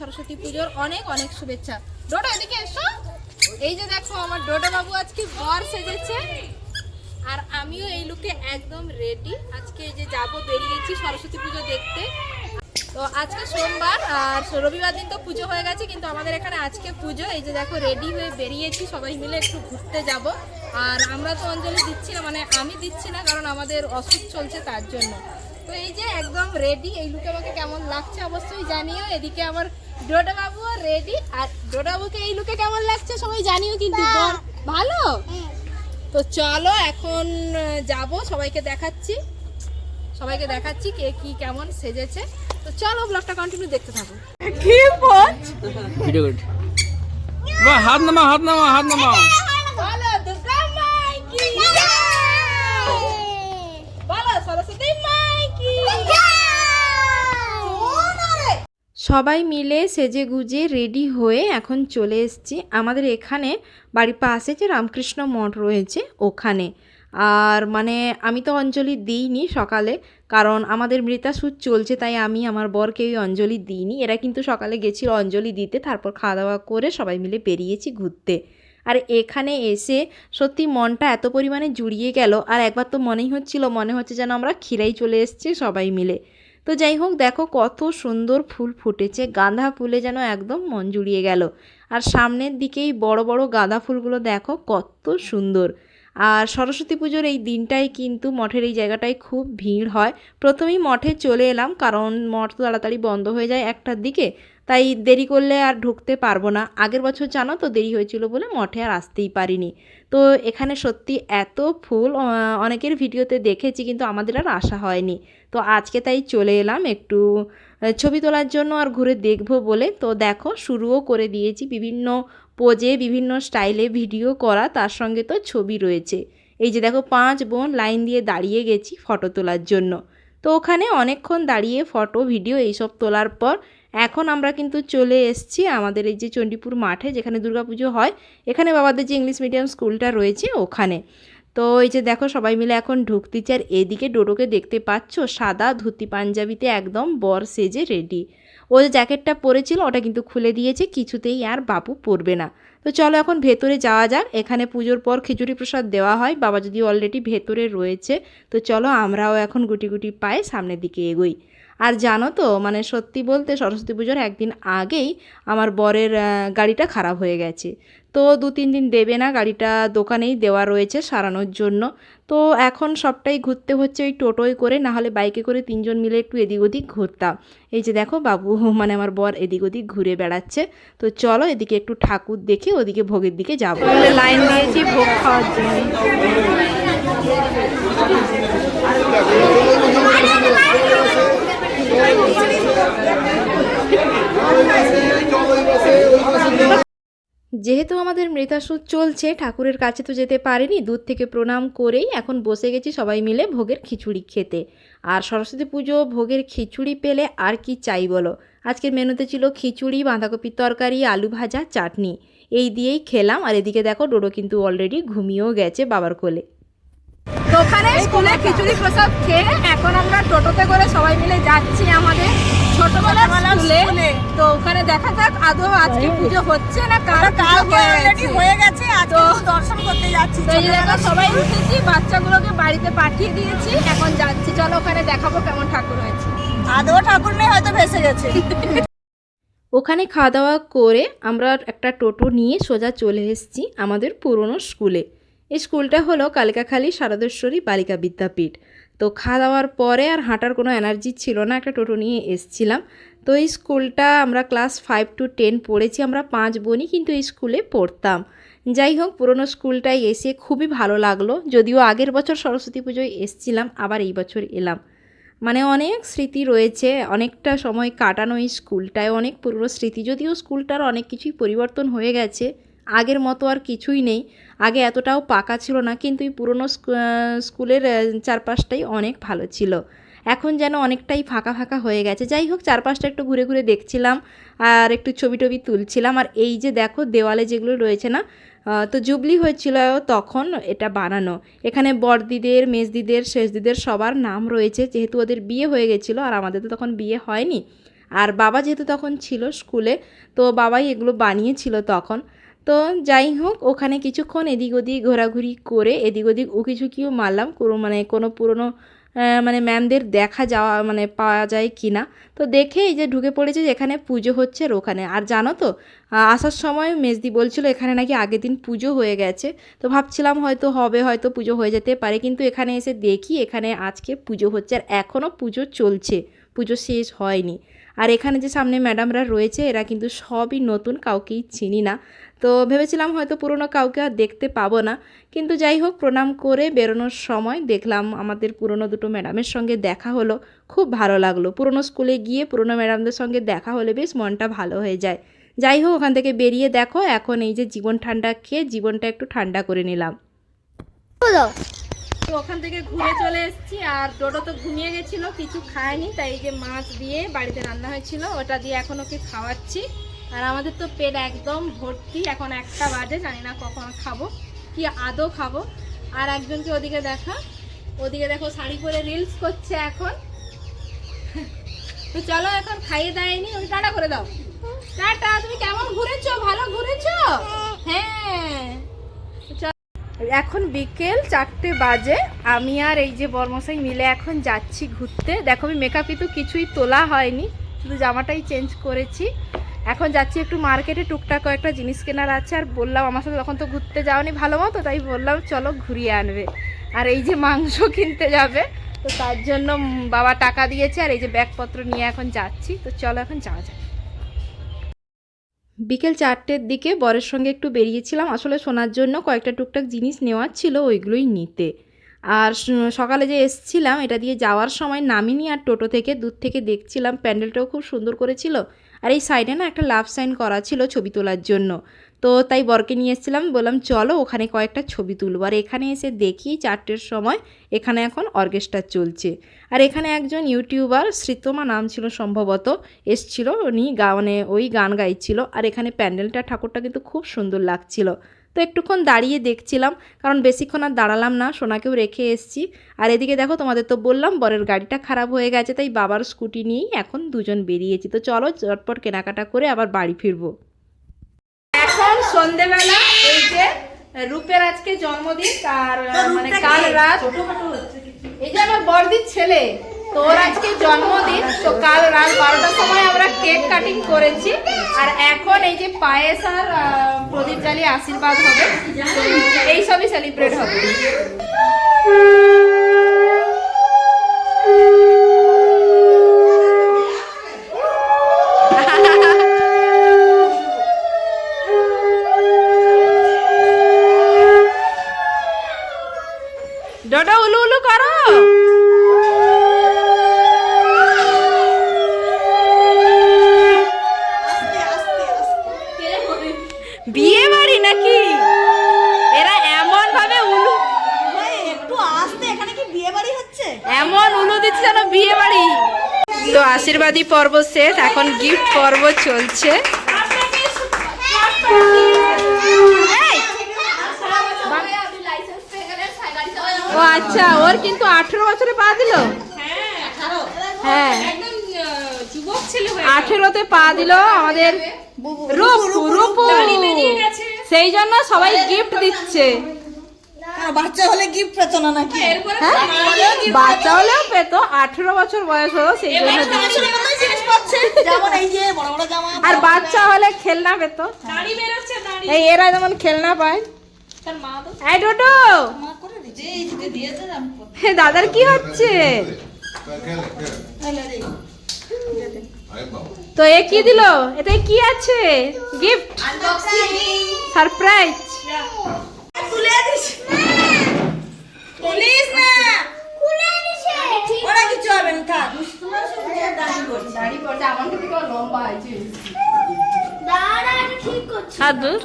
সরস্বতী পুজোর অনেক অনেক শুভেচ্ছা। ডোটা এদিকে এসো। এই যে দেখো, আমার ডোডো বাবু আজকে বর সেজেছে। আর আমিও এই লুকে একদম রেডি আজকে যে যাব, বেরিয়েছি সরস্বতী পুজো দেখতে। তো আজকে সোমবার, আর রবিবার দিন তো পুজো হয়ে গেছে, কিন্তু আমাদের এখানে আজকে পুজো। এই যে দেখো রেডি হয়ে বেরিয়েছি, সবাই মিলে একটু ঘুরতে যাব। আর আমরা তো অঞ্জলি দিচ্ছি না মানে আমি দিচ্ছি না, কারণ আমাদের অসুখ চলছে তার জন্য। তো এই যে একদম রেডি এই লুকে আমাকে কেমন লাগছে অবশ্যই জানিও। এদিকে আমার ডোডা বাবুও রেডি আর ডোডা বাবুকে এই লুকে কেমন লাগছে সবাই জানিও কিন্তু ভালো? তো চলো এখন যাব সবাইকে দেখাচ্ছি। সবাইকে দেখাচ্ছি কে কি কেমন সেজেছে। তো চলো ব্লগটা কন্টিনিউ দেখতে থাকো। কি বল? ভিডিও গুড হাত নামা হাত নামা হাত নামা বলো দুর্গা মাই কি বলো সরস্বতী মাই কি সবাই মিলে সেজে গুজে রেডি হয়ে এখন চলে এসেছি। আমাদের এখানে বাড়ির পাশে যে রামকৃষ্ণ মঠ রয়েছে, ওখানে। আর মানে আমি তো অঞ্জলি দিইনি সকালে, কারণ আমাদের মৃতাসুদ চলছে, তাই আমি আমার বরকে ওই অঞ্জলি দিইনি। এরা কিন্তু সকালে গেছিল অঞ্জলি দিতে, তারপর খাওয়া দাওয়া করে সবাই মিলে বেরিয়েছি ঘুরতে। আর এখানে এসে সত্যি মনটা এত পরিমাণে জুড়িয়ে গেল, আর একবার তো মনেই হচ্ছিল, মনে হচ্ছে যেন আমরা খিরাই চলে এসেছি সবাই মিলে। তো যাই হোক, দেখো কত সুন্দর ফুল ফুটেছে। গাঁদা ফুলে যেন একদম মন জুড়িয়ে গেল। আর সামনের দিকেই বড় বড় গাঁদা ফুলগুলো দেখো কত সুন্দর। আর সরস্বতী পুজোর এই দিনটাই কিন্তু মঠের এই জায়গাটায় খুব ভিড় হয়। প্রথমেই মঠে চলে এলাম, কারণ মঠ তো তাড়াতাড়ি বন্ধ হয়ে যায় একটার দিকে, তাই দেরি করলে আর ঢুকতে পারব না। আগের বছর জানো তো দেরি হয়েছিল বলে মঠে আর আসতেই পারিনি। তো এখানে সত্যি এত ফুল অনেকের ভিডিওতে দেখেছি কিন্তু আমাদের আর আসা হয়নি। তো আজকে তাই চলে এলাম একটু ছবি তোলার জন্য আর ঘুরে দেখব বলে। তো দেখো শুরুও করে দিয়েছি বিভিন্ন পোজে বিভিন্ন স্টাইলে ভিডিও করা তার সঙ্গে তো ছবি রয়েছে। এই যে দেখো, পাঁচ বোন লাইন দিয়ে দাঁড়িয়ে গেছি ফটো তোলার জন্য। তো ওখানে অনেকক্ষণ দাঁড়িয়ে ফটো, ভিডিও এইসব তোলার পর এখন আমরা কিন্তু চলে এসেছি আমাদের এই যে চণ্ডীপুর মাঠে যেখানে দুর্গাপুজো হয়। এখানে বাবাদের যে ইংলিশ মিডিয়াম স্কুলটা রয়েছে ওখানে। তো এই যে দেখো, সবাই মিলে এখন ঢুকতেছে আর এদিকে ডোডোকে দেখতে পাচ্ছ, সাদা ধুতি পাঞ্জাবিতে একদম বর সেজে রেডি। ও যে জ্যাকেটটা পরেছিল ওটা কিন্তু খুলে দিয়েছে, কিছুতেই আর বাবু পরবে না। তো চলো এখন ভেতরে যাওয়া যাক, এখানে পুজোর পর খিচুড়ি প্রসাদ দেওয়া হয়, বাবা যদি অলরেডি ভেতরে রয়েছে, তো চলো আমরাও এখন গুটি গুটি পায়ে সামনের দিকে এগোই। আর জানো তো মানে সত্যি বলতে সরস্বতী পুজোর একদিন আগেই আমার বরের গাড়িটা খারাপ হয়ে গেছে। তো দু তিন দিন দেবে না, গাড়িটা দোকানেই দেওয়া রয়েছে সারানোর জন্য। তো এখন সবটাই ঘুরতে হচ্ছে ওই টোটোয় করে, না হলে বাইকে করে তিনজন মিলে একটু এদিক ওদিক ঘুরতাম। এই যে দেখো বাবু মানে আমার বর এদিক ওদিক ঘুরে বেড়াচ্ছে। তো চলো এদিকে একটু ঠাকুর দেখে ওদিকে ভোগের দিকে যাব। লাইন দিয়েছি, ভোগ খাওয়ার জন্য। যেহেতু আমাদের মৃতাসুদ চলছে, ঠাকুরের কাছে তো যেতে পারিনি দূর থেকে প্রণাম করেই এখন বসে গেছি সবাই মিলে ভোগের খিচুড়ি খেতে। আর সরস্বতী পুজো ভোগের খিচুড়ি পেলে আর কি চাই বলো? আজকের মেনুতে ছিল খিচুড়ি, বাঁধাকপির তরকারি, আলু ভাজা, চাটনি। এই দিয়েই খেলাম, আর এদিকে দেখো ডোডো কিন্তু অলরেডি ঘুমিয়েও গেছে বাবার কোলে। ওখানে স্কুলে খিচুড়ি প্রসাদ খেয়ে এখন আমরা টোটোতে করে সবাই মিলে যাচ্ছি আমাদের। ছোটবেলার স্কুলে। তো ওখানে দেখা যাক আদৌ আজকে পুজো হচ্ছে না কার কালকে অলরেডি হয়ে গেছে আজকে দর্শন করতে যাচ্ছি তো এই দেখো সবাই উঠেছি বাচ্চাগুলোকে বাড়িতে পাঠিয়ে দিয়েছি এখন যাচ্ছি। চলো ওখানে দেখাবো কেমন ঠাকুর হয়েছে। আদৌ ঠাকুর নেই হয়তো ভেসে গেছে। ওখানে খাওয়া দাওয়া করে আমরা একটা টোটো নিয়ে সোজা চলে এসেছি আমাদের পুরনো স্কুলে। এই স্কুলটা হলো কালিকাখালী শারদেশ্বরী বালিকা বিদ্যাপীঠ। তো খাওয়া দাওয়ার পরে আর হাঁটার কোনো এনার্জি ছিল না, একটা টোটো নিয়ে এসছিলাম। তো এই স্কুলটা আমরা ক্লাস ফাইভ টু টেন পড়েছি, আমরা পাঁচ বোনই কিন্তু এই স্কুলে পড়তাম। যাই হোক, পুরনো স্কুলটায় এসে খুবই ভালো লাগল, যদিও আগের বছর সরস্বতী পুজোয় এসছিলাম, আবার এই বছর এলাম। মানে অনেক স্মৃতি রয়েছে, অনেকটা সময় কাটানো এই স্কুলটায়, অনেক পুরনো স্মৃতি, যদিও স্কুলটার অনেক কিছুই পরিবর্তন হয়ে গেছে। আগের মতো আর কিছুই নেই। আগে এতটাও পাকা ছিল না, কিন্তু এই পুরনো স্কু- স্কুলের চারপাশটাই অনেক ভালো ছিল। এখন যেন অনেকটাই ফাঁকা ফাঁকা হয়ে গেছে। যাই হোক, চারপাশটা একটু ঘুরে ঘুরে দেখছিলাম আর একটু ছবি টবি তুলছিলাম। আর এই যে দেখো, দেওয়ালে যেগুলো রয়েছে না তো জুবলি হয়েছিল তখন এটা বানানো। এখানে বড়দিদের, মেজদিদের, শেষদিদের সবার নাম রয়েছে। যেহেতু ওদের বিয়ে হয়ে গেছিল আর আমাদের তো তখন বিয়ে হয়নি। আর বাবা যেহেতু তখন ছিল স্কুলে, তো বাবাই এগুলো বানিয়েছিল তখন। তো যাই হোক, ওখানে কিছুক্ষণ এদিক ওদিক ঘোরাঘুরি করে এদিক ওদিক উকি ঝুঁকিও মারলাম। কোনো মানে কোনো পুরনো মানে ম্যামদের দেখা যাওয়া মানে পাওয়া যায় কি না তো দেখে এই যে ঢুকে পড়েছে এখানে পুজো হচ্ছে আর ওখানে। আর জানো তো আসার সময় মেজদি বলছিল এখানে নাকি আগের দিন পুজো হয়ে গেছে। তো ভাবছিলাম হয়তো হবে, হয়তো পুজো হয়ে যেতে পারে। কিন্তু এখানে এসে দেখি এখানে আজকে পুজো হচ্ছে আর এখনও পুজো চলছে। পুজো শেষ হয়নি। আর এখানে যে সামনে ম্যাডামরা রয়েছে, এরা কিন্তু সবই নতুন, কাউকেই চিনি না। তো ভেবেছিলাম হয়তো পুরনো কাউকে আর দেখতে পাবো না, কিন্তু যাই হোক, প্রণাম করে বেরোনোর সময় দেখলাম আমাদের পুরনো দুটো ম্যাডামের সঙ্গে দেখা হলো, খুব ভালো লাগল। পুরনো স্কুলে গিয়ে পুরনো ম্যাডামদের সঙ্গে দেখা হলে বেশ মনটা ভালো হয়ে যায়। যাই হোক, ওখান থেকে বেরিয়ে দেখো, এখন এই যে জীবন ঠান্ডা খেয়ে জীবনটা একটু ঠান্ডা করে নিলাম। তো ওখান থেকে ঘুরে চলে এসেছি আর ডোডো তো ঘুমিয়ে গেছিল, কিছু খায়নি, তাই এই যে মাছ দিয়ে বাড়িতে রান্না হয়েছিল, ওটা দিয়ে এখন ওকে খাওয়াচ্ছি। আর আমাদের তো পেট একদম ভর্তি, এখন একটা বাজে, জানি না কখন খাব, কি আদৌ খাব। আর একজনকে ওদিকে দেখা, ওদিকে দেখো শাড়ি পরে রিলস করছে এখন। তো চলো এখন খাইয়ে দেয়নি ওই টাটা করে দাও। টাটা, তুমি কেমন ঘুরেছো? ভালো ঘুরেছো? হ্যাঁ। এখন বিকেল চারটে বাজে। আমি আর এই যে বর্মশাই মিলে এখন যাচ্ছি ঘুরতে। দেখো, আমি মেকআপই তো কিছুই তোলা হয়নি, শুধু জামাটাই চেঞ্জ করেছি। এখন যাচ্ছি একটু মার্কেটে টুকটাক কয়েকটা জিনিস কেনার আছে। আর বললাম, আমার সাথে তখন তো ঘুরতে যাওনি ভালো মতো, তাই বললাম, চলো ঘুরিয়ে আনবে। আর এই যে মাংস কিনতে যাবে, তো তার জন্য বাবা টাকা দিয়েছে। আর এই যে ব্যাগপত্র নিয়ে এখন যাচ্ছি, তো চলো এখন যাওয়া যাক। বিকেল চারটের দিকে বরের সঙ্গে একটু বেরিয়েছিলাম। আসলে শোনার জন্য কয়েকটা টুকটাক জিনিস নেওয়ার ছিল, ওইগুলোই নিতে। আর সকালে যে এসছিলাম, এটা দিয়ে যাওয়ার সময় নামিনি আর টোটো থেকে দূর থেকে দেখছিলাম। প্যান্ডেলটাও খুব সুন্দর করেছিল। আর এই সাইডে না একটা লাভ সাইন করা ছিল ছবি তোলার জন্য। তো তাই বরকে নিয়ে এসেছিলাম। বললাম, চলো ওখানে কয়েকটা ছবি তুলবো। আর এখানে এসে দেখি চারটের সময় এখানে এখন অর্কেস্ট্রা চলছে। আর এখানে একজন ইউটিউবার, শ্রীতমা নাম ছিল সম্ভবত, এসছিল। উনি গা মানে ওই গান গাইছিল। আর এখানে প্যান্ডেলটা, ঠাকুরটা কিন্তু খুব সুন্দর লাগছিল। তো একটুক্ষণ দাঁড়িয়ে দেখছিলাম, কারণ বেশিক্ষণ আর দাঁড়ালাম না, সোনাকেও রেখে এসছি। আর এদিকে দেখো, তোমাদের তো বললাম, বরের গাড়িটা খারাপ হয়ে গেছে, তাই বাবার স্কুটি নিয়েই এখন দুজন বেরিয়েছি। তো চলো, চটপট কেনাকাটা করে আবার বাড়ি ফিরবো। সন্ধেবেলা এই যে রূপের আজকে জন্মদিন তার মানে কাল রাত এই যে আমার বড়দির ছেলে তো ওর আজকে জন্মদিন তো কাল রাত বারোটার সময় আমরা কেক কাটিং করেছি আর এখন এই যে পায়েস আর প্রদীপ জ্বালিয়ে আশীর্বাদ হবে এইসবই সেলিব্রেট হবে। আশীর্বাদী পর্ব শেষ এখন গিফট পর্ব চলছে। ও আচ্ছা ওর কিন্তু আঠেরো বছরে পা দিল? হ্যাঁ। আঠেরোতে পা দিল আমাদের রূপু রূপু সেই জন্য সবাই গিফট দিচ্ছে। বাচ্চা হলে গিফট পেতো না নাকি? হ্যাঁ বাচ্চা হলেও পেতো। আঠেরো বছর বয়স হলো সেই জন্য দিচ্ছে ছোট মতোই জিনিস পাচ্ছে যেমন এই যে বড় বড় জামা আর বাচ্চা হলে খেলনা পেতো। এই এরা যেমন খেলনা পায়। দাদার কি হচ্ছে? তো এ কি দিল? এটাই কি আছে? গিফট সারপ্রাইজ তুলে দিস। তুলিস না! ওরা কিছু হবে না থাক। তোমার দাড়ি পড়ছে আমার থেকে লম্বা আছে। ঠিক করছ। হাত দূর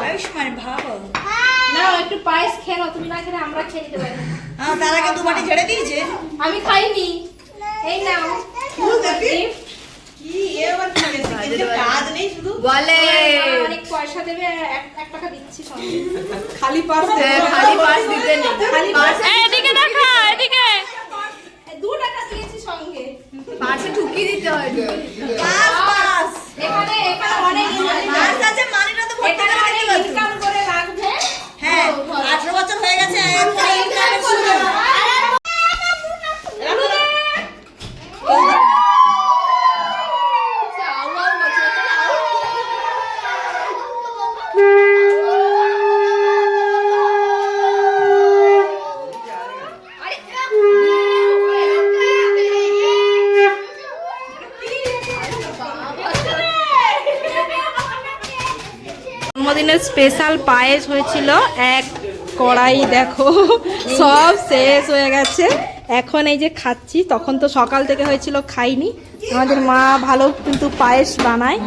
আয়ুষ্মান ভাবো। না একটু পায়েস খেয়ে নাও, তুমি না খেলে আমরা খেয়ে নিতে পারি হ্যাঁ তার আগে দু বাটি দিয়েছে। আমি খাইনি। এই নাও gift। কি এবার কাজ নেই শুধু বলে। অনেক পয়সা দেবে এক এক টাকা দিচ্ছি খালি পার্স খালি পাস দিতে নেই। খালি পাস স্পেশাল পায়েস হয়েছিল। এক কড়াই দেখো সব শেষ হয়ে গেছে। এখন এই যে খাচ্ছি তখন তো সকাল থেকে হয়েছিল খাইনি। আমাদের মা ভালো কিন্তু পায়েস বানায়।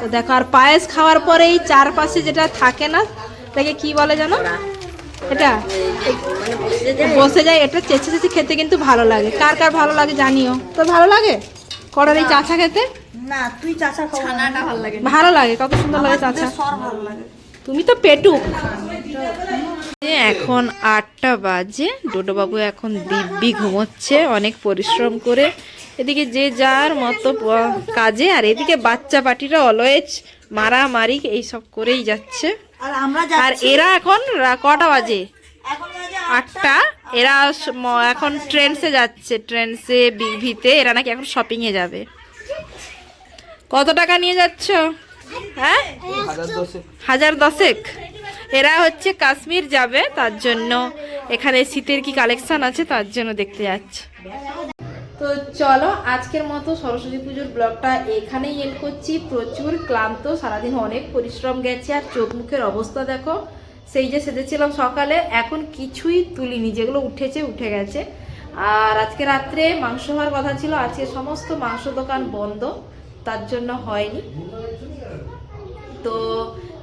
তো দেখো আর পায়েস খাওয়ার পরে এই চারপাশে যেটা থাকে না এটাকে কি বলে জানো? এটা? বসে যায় এটা চেঁচে চেঁচে খেতে কিন্তু ভালো লাগে। কার কার ভালো লাগে জানিও। তো ভালো লাগে? কড়ার এই চাচা খেতে? না তুই চাচা ভালো লাগে। ভালো লাগে কত সুন্দর লাগে চাচা ভালো লাগে। তুমি তো পেটুক এখন আটটা বাজে ডোডোবাবু এখন দিব্যি ঘুমোচ্ছে অনেক পরিশ্রম করে। এদিকে যে যার মতো কাজে আর এদিকে বাচ্চা পাটিরা অলওয়েজ মারামারি এইসব করেই যাচ্ছে। আর আমরা আর যাচ্ছি এরা এখন কটা বাজে? আটটা। এরা এখন ট্রেনসে যাচ্ছে ট্রেনসে ভিতে। এরা নাকি এখন শপিংয়ে যাবে। কত টাকা নিয়ে যাচ্ছ? হ্যাঁ? হাজার দশেক। এরা হচ্ছে কাশ্মীর যাবে তার জন্য। এখানে শীতের কি কালেকশন আছে তার জন্য দেখতে যাচ্ছে। তো চলো আজকের মতো সরস্বতী পুজোর ব্লগটা এখানেই এন্ড করছি। প্রচুর ক্লান্ত সারাদিন অনেক পরিশ্রম গেছে আর চোখ মুখের অবস্থা দেখো। সেই যে সেজেছিলাম সকালে এখন কিছুই তুলিনি যেগুলো উঠেছে উঠে গেছে। আর আজকে রাত্রে মাংস হওয়ার কথা ছিল আজকে সমস্ত মাংস দোকান বন্ধ তার জন্য হয়নি। তো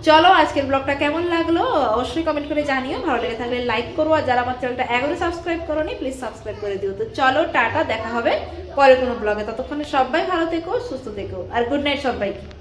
চলো আজকের ব্লগটা কেমন লাগল? অবশ্যই কমেন্ট করে জানিও। ভালো লেগে থাকলে লাইক করো, আর যারা আমার চ্যানেলটা এখনও সাবস্ক্রাইব করোনি প্লিজ সাবস্ক্রাইব করে দিও। তো চলো, টাটা, দেখা হবে পরে কোনো ব্লগে ততক্ষণে সবাই ভালো থেকো, সুস্থ থেকো, আর গুড নাইট সবাইকে।